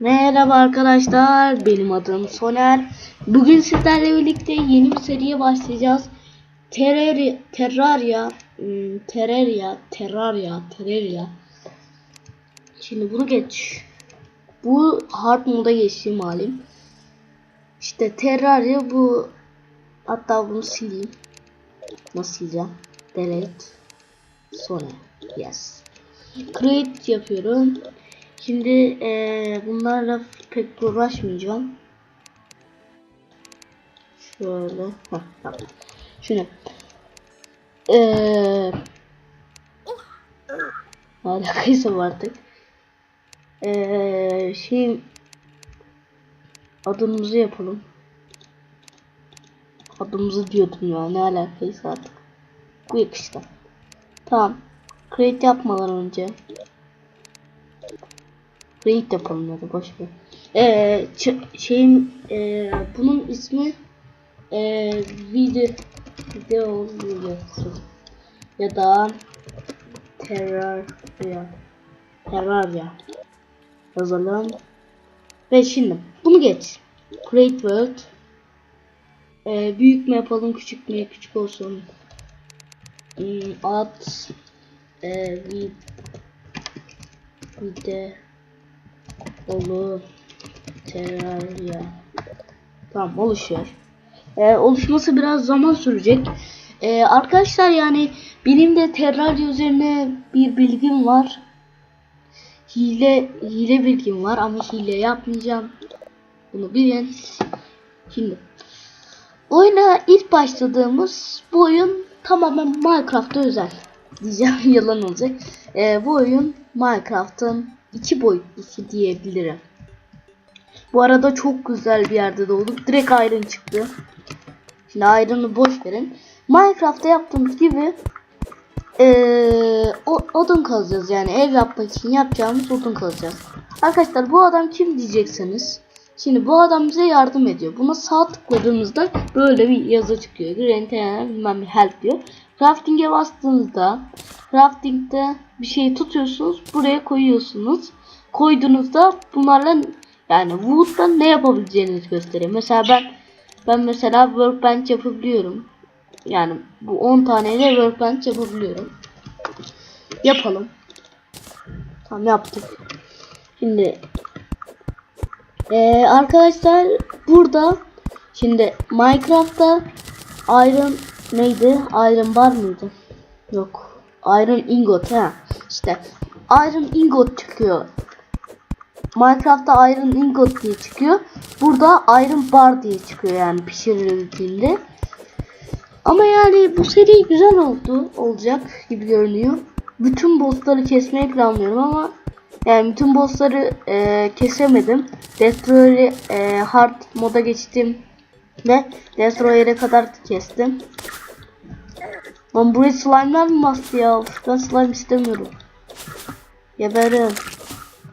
Merhaba arkadaşlar, benim adım Soner. Bugün sizlerle birlikte yeni bir seriye başlayacağız. Terraria, Terraria, hmm, Terraria, Terraria, Terraria. Şimdi bunu geç. Bu hard moda geçtiğim halim. İşte Terraria bu. Hatta bunu sileyim. Nasıl sileceğim? Delete. Soner. Yes. Create yapıyorum. Şimdi eee, bunlarla pek uğraşmayacağım. Şöyle. Heh, tamam. Şunu. Eee alakaysa artık. Eee şey adımızı yapalım. Adımızı diyordum ya ne alakaysa artık. Bu yakıştı. Tamam. Create yapmadan önce Create yapalım ya da boş ver. Ee, şeyin ee, bunun ismi ee, video video videosu ya da Terraria. Terraria. Yazalım. Ve şimdi bunu geç. Create World. Ee, büyük mü yapalım küçük mü? Küçük olsun. Hmm, at ee, vid Olu Terraria Tamam oluşuyor. Ee, oluşması biraz zaman sürecek. Ee, arkadaşlar yani benim de Terraria üzerine bir bilgim var. Hile hile bilgim var ama hile yapmayacağım. Bunu bilin. Şimdi oyuna ilk başladığımız bu oyun tamamen Minecraft'a özel. Diyeceğim yalan olacak. Ee, bu oyun Minecraft'ın iki boyutlusu diyebilirim. Bu arada çok güzel bir yerde doğduk. Direkt Iron çıktı. Şimdi Iron'ı boş verin. Minecraft'ta yaptığımız gibi ee, odun kazacağız yani ev yapmak için yapacağımız odun kazacağız. Arkadaşlar bu adam kim diyeceksiniz. Şimdi bu adam bize yardım ediyor. Buna sağ tıkladığımızda böyle bir yazı çıkıyor. Terrain bilmem ne help diyor. Crafting'e bastığınızda crafting'de bir şeyi tutuyorsunuz. Buraya koyuyorsunuz. Koyduğunuzda bunlarla yani wood'da ne yapabileceğinizi gösteriyor. Mesela ben ben mesela workbench yapabiliyorum. Yani bu 10 taneyle workbench yapabiliyorum. Yapalım. Tamam yaptık. Şimdi ee, arkadaşlar burada şimdi Minecraft'ta Iron neydi? Iron bar mıydı? Yok. Iron ingot ha. İşte Iron ingot çıkıyor. Minecraft'ta Iron ingot diye çıkıyor. Burada Iron bar diye çıkıyor yani pişirildiğinde. Ama yani bu seri güzel oldu. Olacak gibi görünüyor. Bütün bossları kesmeyi planlıyorum ama yani bütün bossları e, kesemedim. Destroyer'ı e, hard moda geçtim ve Destroyer'e kadar kestim. Lan buraya slime'lar mı bastı ya? Ben slime istemiyorum. Geberin.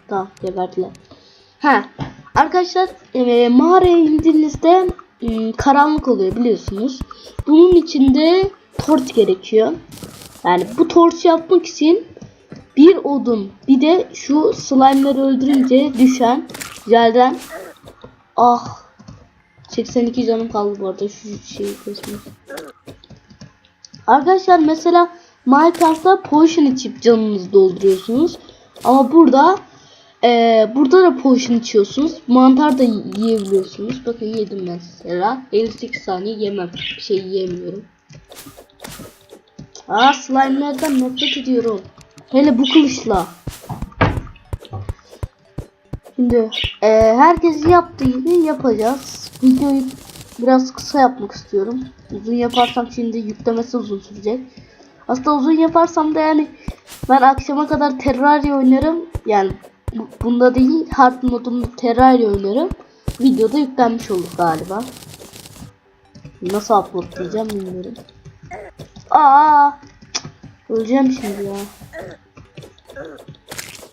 Tamam geberdiler. Ha arkadaşlar e, mağaraya indiğinizde e, karanlık oluyor biliyorsunuz. Bunun içinde torç gerekiyor. Yani bu torç yapmak için bir odun bir de şu slime'ları öldürünce düşen jelden ah 82 canım kaldı bu arada şu şeyi kesmek. Arkadaşlar mesela Minecraft'ta potion içip canınızı dolduruyorsunuz. Ama burada eee, burada da potion içiyorsunuz. Mantar da yiyebiliyorsunuz. Bakın yedim mesela. 58 saniye yemem. Bir şey yiyemiyorum. Aa slime'lerden nefret ediyorum. Hele bu kılıçla. Şimdi eee herkes yaptığı gibi yapacağız. Videoyu biraz kısa yapmak istiyorum. Uzun yaparsam şimdi yüklemesi uzun sürecek. Aslında uzun yaparsam da yani ben akşama kadar Terraria oynarım. Yani bu- bunda değil hard modunda Terraria oynarım. Videoda yüklenmiş olur galiba. Nasıl uploadlayacağım bilmiyorum. Aa! Öleceğim şimdi ya.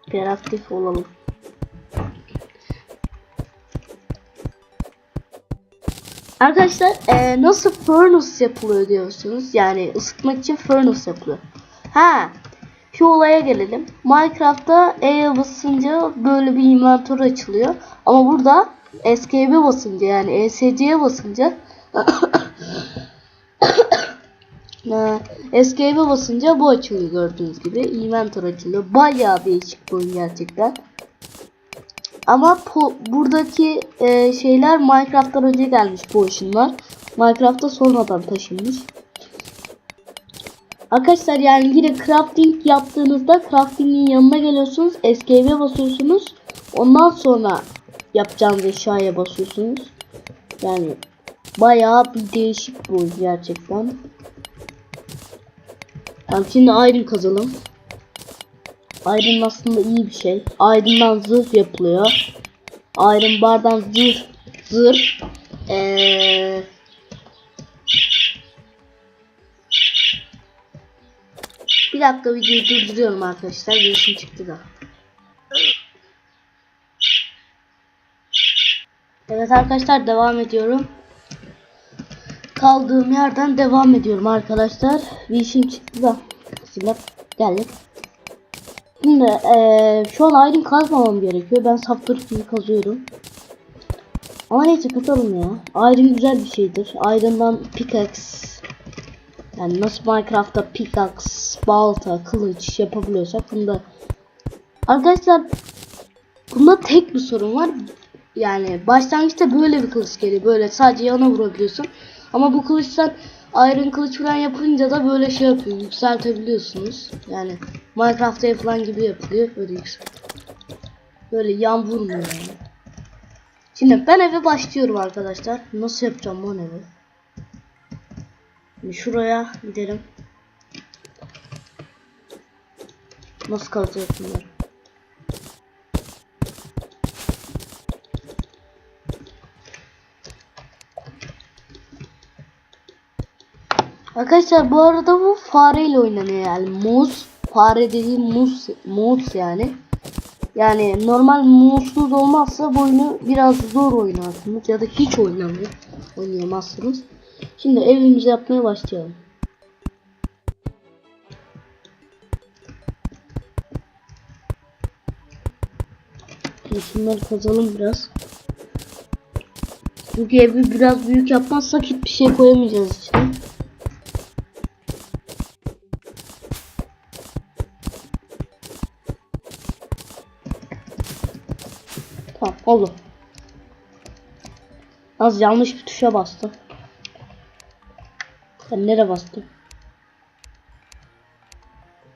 Hiperaktif olalım. Arkadaşlar eee, nasıl furnace yapılıyor diyorsunuz. Yani ısıtmak için furnace yapılıyor. Ha. Minecraft'taki olaya gelelim. Minecraft'ta E'ye basınca böyle bir inventör açılıyor. Ama burada Escape'e basınca yani ESC'ye basınca Ee, Escape'e basınca bu açılıyor gördüğünüz gibi. Inventor açılıyor. Bayağı değişik bir oyun gerçekten. Ama buradaki e, şeyler Minecraft'tan önce gelmiş bu oyunlar. Minecraft'ta sonradan taşınmış. Arkadaşlar yani yine crafting yaptığınızda crafting'in yanına geliyorsunuz. Escape'e basıyorsunuz. Ondan sonra yapacağınız eşyaya basıyorsunuz. Yani bayağı bir değişik oyun gerçekten. Tamam şimdi iron kazalım. Iron aslında iyi bir şey. Iron'dan zırh yapılıyor. Iron bardan zırh zırh ee, Bir dakika videoyu durduruyorum arkadaşlar. Bir işim çıktı da. Evet arkadaşlar devam ediyorum. Kaldığım yerden devam ediyorum arkadaşlar. Bir işim çıktı da. Silah geldik. Şimdi eee, şu an ayrım kazmamam gerekiyor. Ben saptırıp gibi kazıyorum. Ama neyse katalım ya. Ayrım güzel bir şeydir. Ayrımdan pickaxe yani nasıl Minecraft'ta pickaxe, balta, kılıç yapabiliyorsak bunda Arkadaşlar bunda tek bir sorun var. Yani başlangıçta böyle bir kılıç geliyor. Böyle sadece yana vurabiliyorsun. Ama bu kılıçtan Iron kılıç falan yapınca da böyle şey yapıyor. Yükseltebiliyorsunuz. Yani Minecraft'ta yapılan gibi yapılıyor. Böyle. Böyle yan vurmuyor yani. Şimdi ben eve başlıyorum arkadaşlar. Nasıl yapacağım bu evi? Şimdi şuraya gidelim. Nasıl kalacak bunlar? Arkadaşlar bu arada bu fareyle oynanıyor yani muz fare dediğim muz muz yani yani normal muzsuz olmazsa bu oyunu biraz zor oynarsınız ya da hiç oynamıyor oynayamazsınız. Şimdi evimizi yapmaya başlayalım. Şimdi şunları kazalım biraz. Çünkü evi biraz büyük yapmazsak hiçbir şey koyamayacağız içine. Oldu. Az yanlış bir tuşa bastım. Ben nereye bastım?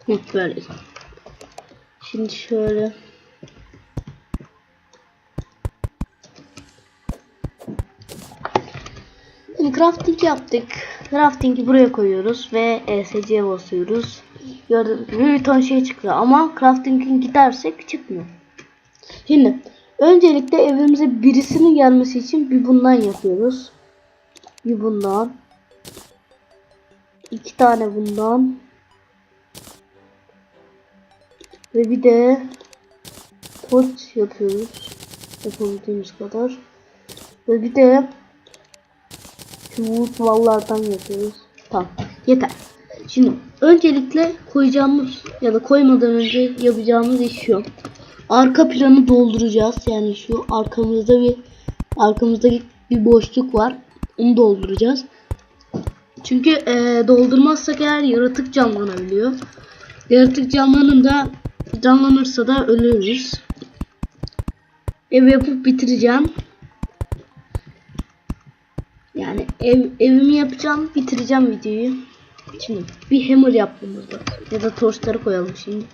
Hı, böyle. Şimdi şöyle. Crafting yaptık. Crafting'i buraya koyuyoruz ve ESC'ye basıyoruz. Gördüğünüz bir ton şey çıkıyor ama crafting'in gidersek çıkmıyor. Şimdi öncelikle evimize birisinin gelmesi için bir bundan yapıyoruz. Bir bundan. iki tane bundan. Ve bir de torç yapıyoruz. Yapabildiğimiz kadar. Ve bir de şu wood wall'lardan yapıyoruz. Tamam. Yeter. Şimdi öncelikle koyacağımız ya da koymadan önce yapacağımız iş şu. Arka planı dolduracağız. Yani şu arkamızda bir arkamızda bir boşluk var. Onu dolduracağız. Çünkü e, doldurmazsak eğer yaratık canlanabiliyor. Yaratık canlanınca canlanırsa da ölürüz. Ev yapıp bitireceğim. Yani ev, evimi yapacağım, bitireceğim videoyu. Şimdi bir hammer yaptım burada. Ya da torçları koyalım şimdi.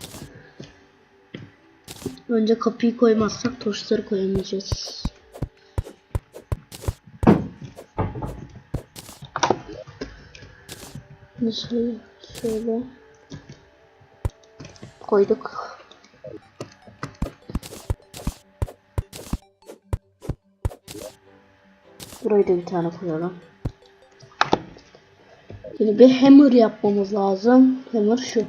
Önce kapıyı koymazsak torçları koyamayacağız. Şöyle, şöyle koyduk. Burayı da bir tane koyalım. Şimdi bir hammer yapmamız lazım. Hammer şu.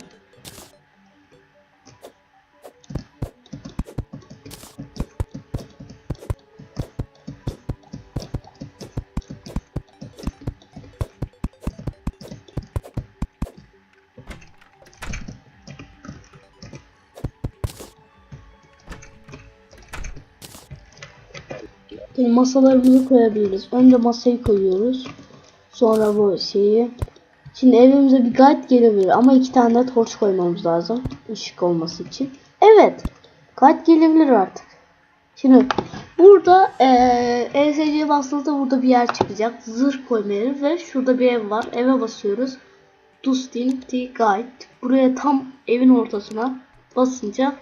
Şimdi masalarımızı koyabiliriz. Önce masayı koyuyoruz. Sonra bu şeyi. Şimdi evimize bir guide gelebilir ama iki tane de torç koymamız lazım. ışık olması için. Evet. Guide gelebilir artık. Şimdi burada eee ESC bastığınızda burada bir yer çıkacak. Zırh koymayı ve şurada bir ev var. Eve basıyoruz. Dustin the Guide. Buraya tam evin ortasına basınca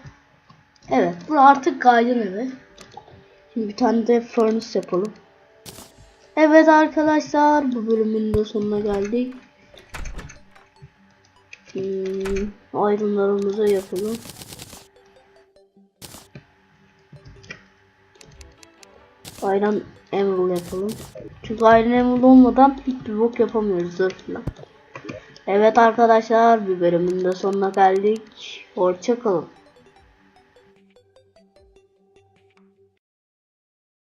Evet. Bu artık Guide'ın evi. Şimdi bir tane de furnace yapalım. Evet arkadaşlar bu bölümün de sonuna geldik. Hmm, aydınlarımızı yapalım. Iron Emerald yapalım. Çünkü Iron Emerald olmadan hiçbir bok yapamıyoruz zırhla. Evet arkadaşlar bir bölümün de sonuna geldik. Hoşçakalın.